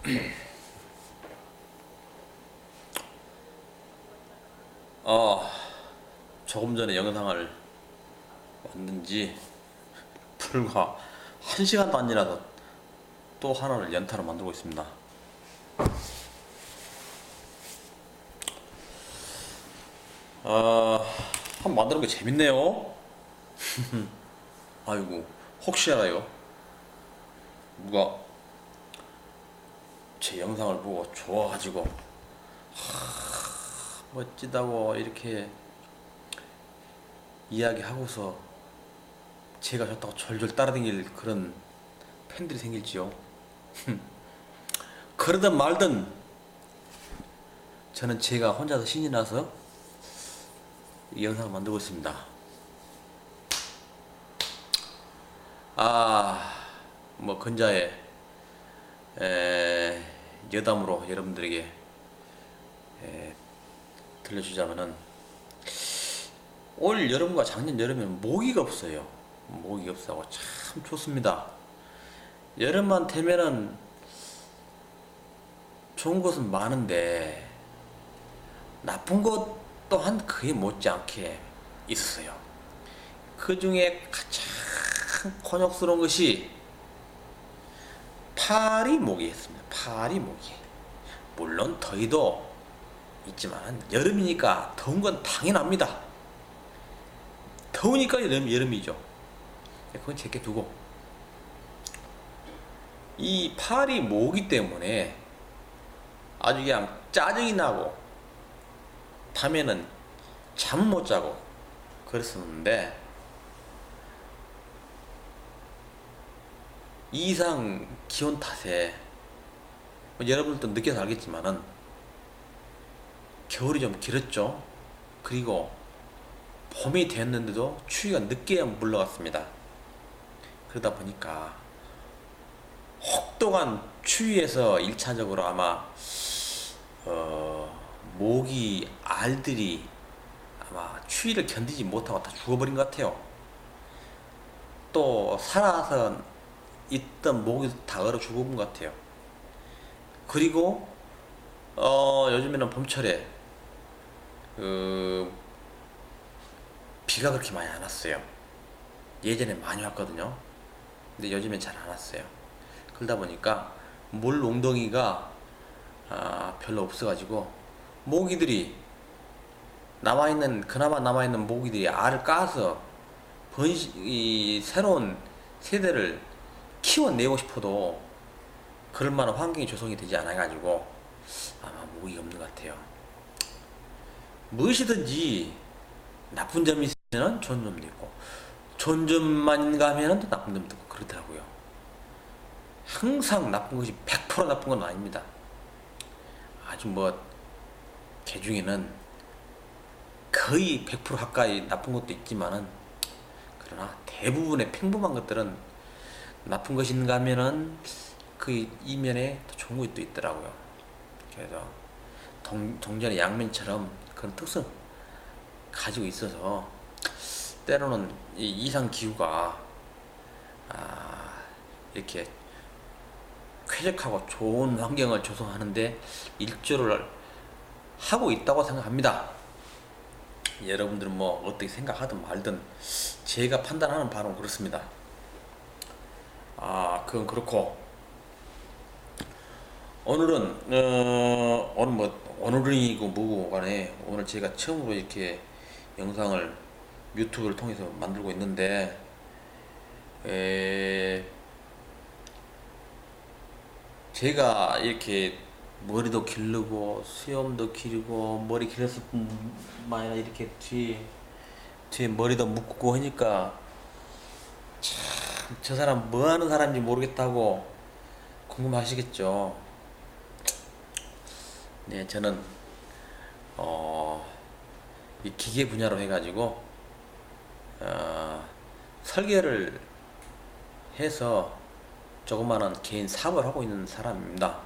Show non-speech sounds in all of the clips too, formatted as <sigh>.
<clears throat> 어, 조금 전에 영상을 만든 지 불과 한 시간도 안 지나서 또 하나를 연타로 만들고 있습니다. 아, 한 만드는 게 재밌네요. <laughs> 아이고, 혹시 알아요? 누가 제 영상을 보고 좋아가지고 멋지다고 이렇게 이야기하고서 제가 좋다고 졸졸 따라다닐 그런 팬들이 생길지요. 그러든 말든 저는 제가 혼자서 신이 나서 이 영상을 만들고 있습니다. 아, 뭐 근자에 에, 여담으로 여러분들에게 에, 들려주자면은 올 여름과 작년 여름에는 모기가 없어요. 모기가 없어서 참 좋습니다. 여름만 되면은 좋은 것은 많은데 나쁜 것 또한 그에 못지않게 있어요. 그 중에 가장 곤욕스러운 것이 파리 모기였습니다. 파리 모기. 물론 더위도 있지만 여름이니까 더운 건 당연합니다. 더우니까 여름, 여름이죠. 그건 제게 두고 이 파리 모기 때문에 아주 그냥 짜증이 나고 밤에는 잠 못 자고 그랬었는데 이상 기온 탓에 뭐 여러분들도 느껴서 알겠지만은 겨울이 좀 길었죠. 그리고 봄이 됐는데도 추위가 늦게 물러갔습니다. 그러다 보니까 혹독한 추위에서 1차적으로 아마 어, 모기 알들이 아마 추위를 견디지 못하고 다 죽어버린 것 같아요. 또 살아서 있던 모기도 다 얼어 죽어본 것 같아요. 그리고 어, 요즘에는 봄철에 그 비가 그렇게 많이 안 왔어요. 예전에 많이 왔거든요. 근데 요즘엔 잘 안 왔어요. 그러다 보니까 물 웅덩이가 아, 별로 없어가지고 모기들이 남아있는 그나마 남아있는 모기들이 알을 까서 번시 이 새로운 세대를 키워내고 싶어도 그럴 만한 환경이 조성이 되지 않아가지고 아마 모기가 없는 것 같아요. 무엇이든지 나쁜 점이 있으면 좋은 점도 있고 좋은 점만 가면은 또 나쁜 점도 있고 그렇더라고요. 항상 나쁜 것이 100% 나쁜 건 아닙니다. 아주 뭐 개 중에는 거의 100% 가까이 나쁜 것도 있지만은 그러나 대부분의 평범한 것들은 나쁜 있는가 하면은 그 이면에 더 좋은 것도 있더라고요. 그래서 동, 동전의 양면처럼 그런 특성 가지고 있어서 때로는 이 이상 기후가 아, 이렇게 쾌적하고 좋은 환경을 조성하는데 일조를 하고 있다고 생각합니다. 여러분들은 뭐 어떻게 생각하든 말든 제가 판단하는 바는 그렇습니다. 아, 그건 그렇고. 오늘은 어, 오늘 뭐 오늘이고 뭐고 간에 오늘 제가 처음으로 이렇게 영상을 유튜브를 통해서 만들고 있는데 에, 제가 이렇게 머리도 기르고 수염도 기르고 머리 길었을 뿐만 아니라 이렇게 뒤에 뒤에 머리도 묶고 하니까 참 저 사람 뭐 하는 사람인지 모르겠다고 궁금하시겠죠. 네, 저는 어, 이 기계 분야로 해가지고 어, 설계를 해서 조그마한 개인 사업을 하고 있는 사람입니다.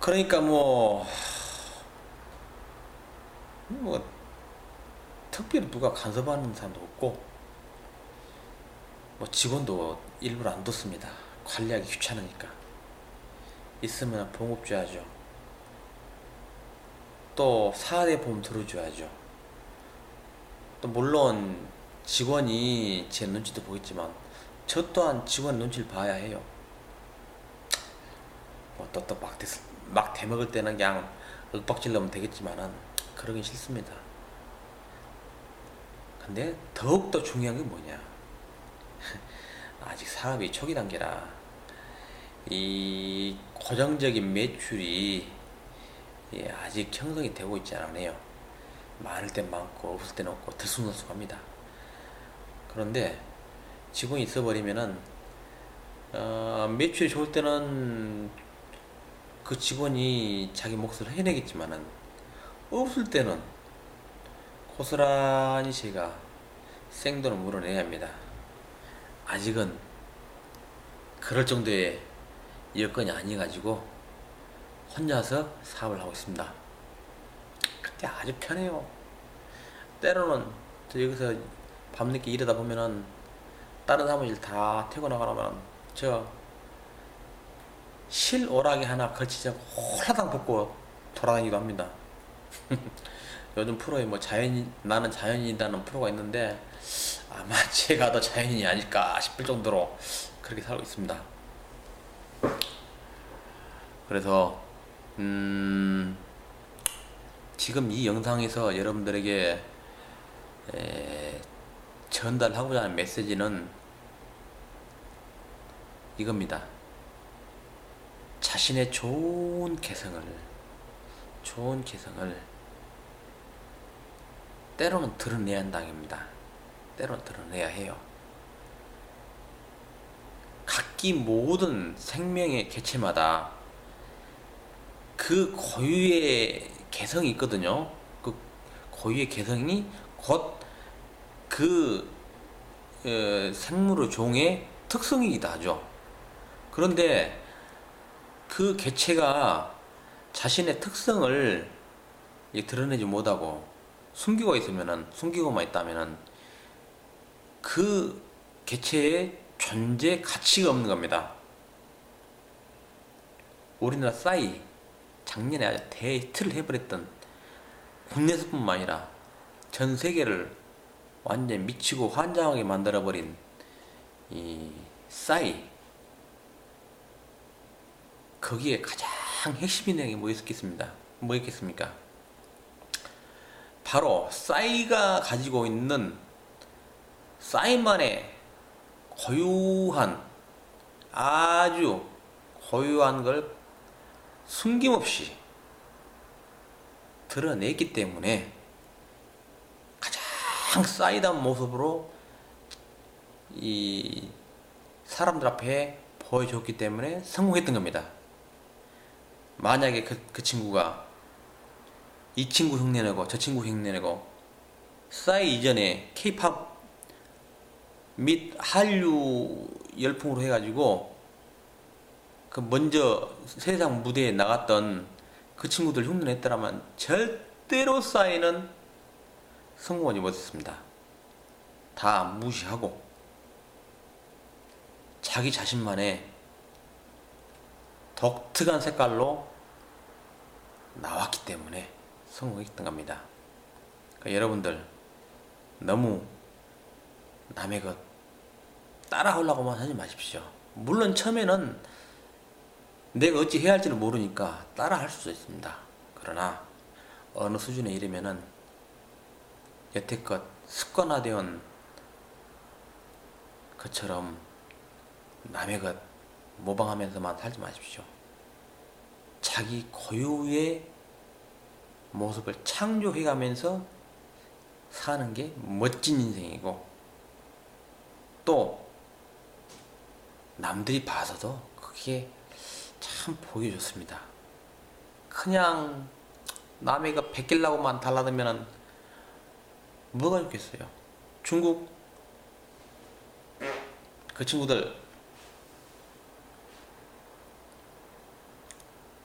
그러니까 뭐, 뭐, 특별히 누가 간섭하는 사람도 없고, 뭐 직원도 일부러 안 뒀습니다. 관리하기 귀찮으니까 있으면 보험 줘야죠. 또 4대 보험 들어줘야죠. 또 물론 직원이 제 눈치도 보겠지만 저 또한 직원 눈치를 봐야 해요. 뭐또또막 막 대먹을 때는 그냥 윽박질러면 되겠지만은 그러긴 싫습니다. 근데 더욱더 중요한 게 뭐냐? <laughs> 아직 사업이 초기 단계라 이 고정적인 매출이 예, 아직 형성이 되고 있지 않네요. 많을 땐 많고 없을 땐 없고 들쑥날쑥합니다. 그런데 직원이 있어버리면은 어, 매출이 좋을 때는 그 직원이 자기 몫을 해내겠지만은 없을 때는 고스란히 제가 생돈을 물어내야 합니다. 아직은 그럴 정도의 여건이 아니가지고 혼자서 사업을 하고 있습니다. 근데 아주 편해요. 때로는 저 여기서 밤늦게 일하다 보면은 다른 사무실 다 퇴근하고 나면 저실 오락이 하나 걸치지 않고 홀라당 벗고 돌아다니기도 합니다. <laughs> 요즘 프로에 뭐 자연 나는 자연인이라는 프로가 있는데 아마 <laughs> 제가 더 자연인이 아닐까 싶을 정도로 그렇게 살고 있습니다. 그래서 음 지금 이 영상에서 여러분들에게 에, 전달하고자 하는 메시지는 이겁니다. 자신의 좋은 개성을 좋은 개성을 때로는 드러내야 한다입니다. 때로는 드러내야 해요. 각기 모든 생명의 개체마다 그 고유의 개성이 있거든요. 그 고유의 개성이 곧그 어, 생물의 종의 특성이기도 하죠. 그런데 그 개체가 자신의 특성을 드러내지 못하고 숨기고 있으면은 숨기고만 있다면은 그 개체의 존재 가치가 없는 겁니다. 우리나라 싸이 작년에 아주 대히트를 해버렸던 국내에서뿐만 아니라 전 세계를 완전 미치고 환장하게 만들어버린 이 싸이 거기에 가장 핵심이 되는 게 뭐였겠습니다. 뭐였겠습니까? 바로 싸이가 가지고 있는 싸이만의 고유한 아주 고유한 걸 숨김없이 드러냈기 때문에 가장 싸이단 모습으로 이 사람들 앞에 보여줬기 때문에 성공했던 겁니다. 만약에 그, 그 친구가 이 친구 흉내내고 저 친구 흉내내고 싸이 이전에 케이팝 및 한류 열풍으로 해가지고 그 먼저 세상 무대에 나갔던 그 친구들 흉내냈더라면 절대로 싸이는 성공하지 못했습니다. 다 무시하고 자기 자신만의 독특한 색깔로 나왔기 때문에 성공했던 겁니다. 그러니까 여러분들 너무 남의 것 따라하려고만 하지 마십시오. 물론 처음에는 내가 어찌 해야 할지를 모르니까 따라할 수 있습니다. 그러나 어느 수준에 이르면은 여태껏 습관화되온 것처럼 남의 것 모방하면서만 살지 마십시오. 자기 고유의 모습을 창조해가면서 사는 게 멋진 인생이고 또 남들이 봐서도 그게 참 보기 좋습니다. 그냥 남의 가 베끼려고만 달라들면 뭐가 좋겠어요? 중국 그 친구들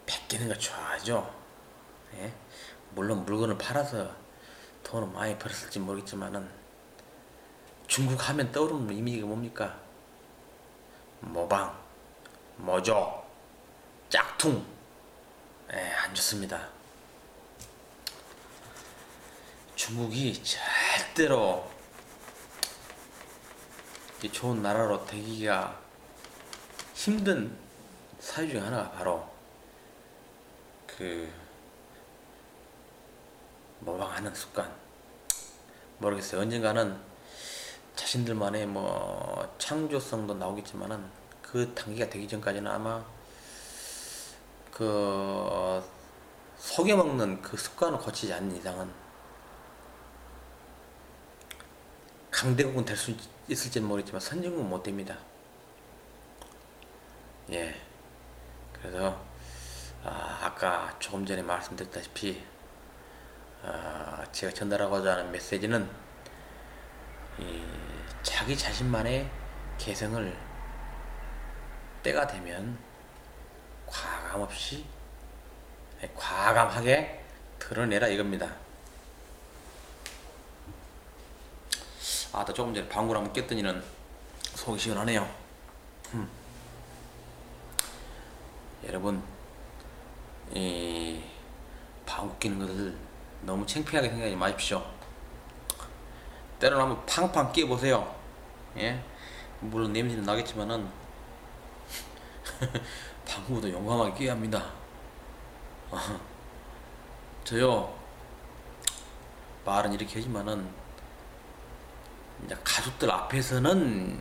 베끼는 거 좋아하죠. 예? 물론 물건을 팔아서 돈을 많이 벌었을지 모르겠지만은 중국 하면 떠오르는 이미지가 뭡니까? 모방, 뭐죠? 짝퉁. 예, 안 좋습니다. 중국이 절대로 이 좋은 나라로 되기가 힘든 사유 중에 하나가 바로 그 모방하는 습관. 모르겠어요. 언젠가는 자신들만의 뭐 창조성도 나오겠지만은 그 단계가 되기 전까지는 아마 그 속여먹는 그 습관을 거치지 않는 이상은 강대국은 될 수 있을지는 모르겠지만 선진국은 못 됩니다. 예. 그래서 아, 아까 조금 전에 말씀드렸다시피 아, 제가 전달하고자 하는 메시지는 이 자기 자신만의 개성을 때가 되면 과감 없이 아니, 과감하게 드러내라 이겁니다. 아, 나 조금 전에 방구를 한번 꼈더니는 속이 시원하네요. 음. 여러분, 이 방구 끼는 것을 너무 창피하게 생각하지 마십시오. 때로는 한번 팡팡 끼워보세요. 예? 물론 냄새는 나겠지만은 <laughs> 방구도 용감하게 끼야 합니다. 어. 저요 말은 이렇게 하지만은 이제 가족들 앞에서는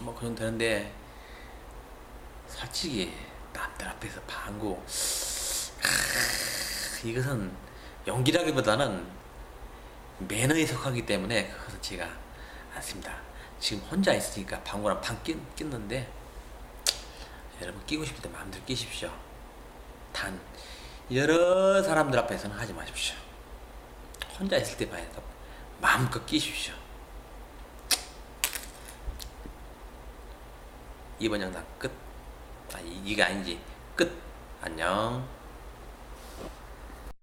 뭐 그런 되는데 솔직히 남들 앞에서 방구 크, 이것은 연기라기보다는 매너에 속하기 때문에 그것은 제가 않습니다. 지금 혼자 있으니까 방구랑 방 끼, 꼈는데 여러분 끼고 싶을 때 마음대로 끼십시오. 단 여러 사람들 앞에서는 하지 마십시오. 혼자 있을 때 봐야 마음껏 끼십시오. 이번 영상 끝. 아, 이- 이게 아니지. 끝. 안녕.